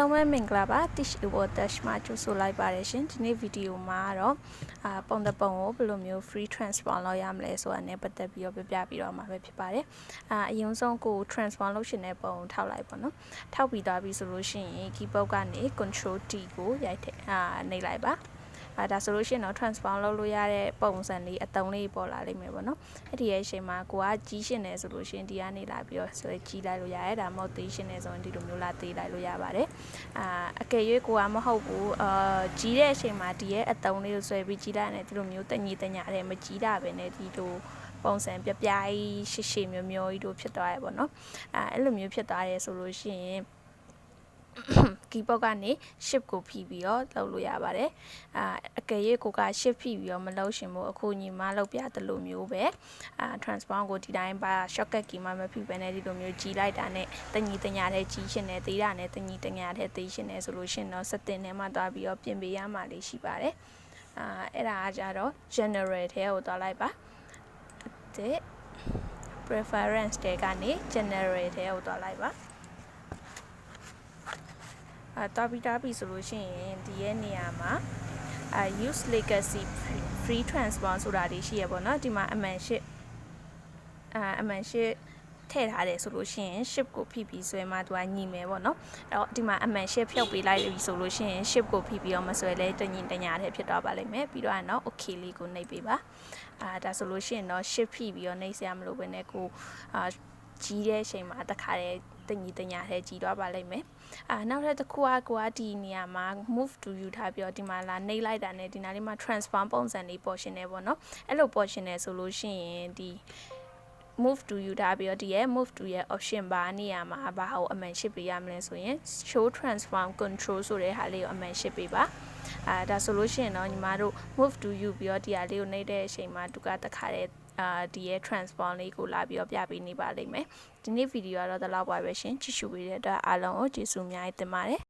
လုံးဝမင်္ဂလာပါ Tish Evo Dash မှာကြိုဆိုလိုက်ပါတယ်ရှင်ဒီနေ့ဗီဒီယိုမှာတော့အာပုံတပုံကိုဘယ်လိုမျိုး free transform လုပ်ရမလဲဆိုတာနဲ့ပတ်သက်ပြီးတော့ပြပြပြီးတော့မှာပဲဖြစ်ပါတယ်အာအရင်ဆုံးကို transform လုပ်ရှင်တဲ့ပုံထောက်လိုက်ပါနော်ထောက်ပြီးသွားပြီဆိုလို့ရှိရင် keyboard ကနေ control T ကိုရိုက်ထည့်အာနှိပ်လိုက်ပါ အဲဒါဆိုလို့ရှိရင်တော့ transform လုပ်လို့ရတဲ့ပုံစံလေးအတုံးလေးပေါ်လာလိမ့်မယ်ပေါ့နော်အဲ့ဒီရဲ့အချိန်မှာကိုကကြီးရှင်နေဆိုလို့ရှိရင်ဒီကနေလာပြီးတော့ဆိုရကြီးလိုက်လို့ရတယ်ဒါမှမဟုတ်သေးရှင်နေဆိုရင်ဒီလိုမျိုးလာသေးလိုက်လို့ရပါတယ်အာအကယ်၍ကိုကမဟုတ်ဘူးအာကြီးတဲ့အချိန်မှာဒီရဲ့အတုံးလေးကိုဆွဲပြီးကြီးလိုက်ရတယ်ဒီလိုမျိုးတညီတညာတဲ့မကြီးတာပဲနဲ့ဒီလိုပုံစံပြပြကြီးရှည်ရှည်မျိုးမျိုးကြီးတို့ဖြစ်သွားရပေါ့နော်အဲအဲ့လိုမျိုးဖြစ်သွားရဲဆိုလို့ရှိရင် keyboard ကနေ shift ကိုဖိပြီးတော့လုပ်လို့ရပါတယ်အာအကယ်၍ကိုက shift ဖိပြီးတော့မလုပ်ရှင်မို့အခုညီမလုပ်ပြသလိုမျိုးပဲအာ transform ကိုဒီတိုင်းပါ shortcut key မှာမဖိဘဲနဲ့ဒီလိုမျိုးကြီးလိုက်တာနဲ့တညီတညာတဲ့ကြီးရှင်နဲ့သေးတာနဲ့တညီတညာတဲ့သေးရှင်နဲ့ဆိုလို့ရှင်တော့ setting ထဲမှာသွားပြီးတော့ပြင်ပေးရမှာလေးရှိပါတယ်အာအဲ့ဒါကကြတော့ general ထဲကိုသွားလိုက်ပါတဲ့ preference တဲကနေ general ထဲကိုသွားလိုက်ပါ အဲတော်ပြီးတာပြီဆိုလို့ရှိရင်ဒီရဲ့နေရာမှာအဲ use legacy free transform ဆိုတာတွေရှိရပေါ့နော်ဒီမှာအမှန်ရှိအဲအမှန်ရှိထည့်ထားတယ်ဆိုလို့ရှိရင် ship ကိုဖိပြီးဆွဲမှသူကညီမယ်ပေါ့နော်အဲ့တော့ဒီမှာအမှန် ship ဖြုတ်ပေးလိုက်ပြီဆိုလို့ရှိရင် ship ကိုဖိပြီးတော့မဆွဲလဲတညီတညာတဲ့ဖြစ်သွားပါလိမ့်မယ်ပြီးတော့ကတော့ okay လေးကိုနှိပ်ပေးပါအာဒါဆိုလို့ရှိရင်တော့ ship ဖိပြီးတော့နှိပ်စရာမလိုဘဲနဲ့ကိုအာ ကြီးတဲ့အချိန်မှာတခါတည်းတညီတညာထဲကြီးသွားပါလိမ့်မယ်အာနောက်ထပ်တစ်ခုကကိုကဒီနေရာမှာ move to ယူထားပြီးတော့ဒီမှာလာနှိပ်လိုက်တာနဲ့ဒီနားလေးမှာ transform ပုံစံလေးပေါ်ရှင်နေပေါ့နော်အဲ့လိုပေါ်ရှင်နေဆိုလို့ရှိရင်ဒီ move to ယူထားပြီးတော့ဒီရဲ့ move to ရဲ့ option bar နေရာမှာဘာကိုအမှန်ရှစ်ပေးရမလဲဆိုရင် show transform control ဆိုတဲ့ဟာလေးကိုအမှန်ရှစ်ပေးပါအာဒါဆိုလို့ရှိရင်တော့ညီမတို့ move to ယူပြီးတော့ဒီဟာလေးကိုနှိပ်တဲ့အချိန်မှာသူကတခါတည်း အာဒီရဲ့ transform လေးကိုလာပြီးတော့ပြပေးနေပါလိမ့်မယ်ဒီနေ့ဗီဒီယိုကတော့ဒီလောက်ပါပဲရှင်ကြည့်ရှုပေးတဲ့အတွက်အားလုံးကိုကျေးဇူးအများကြီးတင်ပါတယ်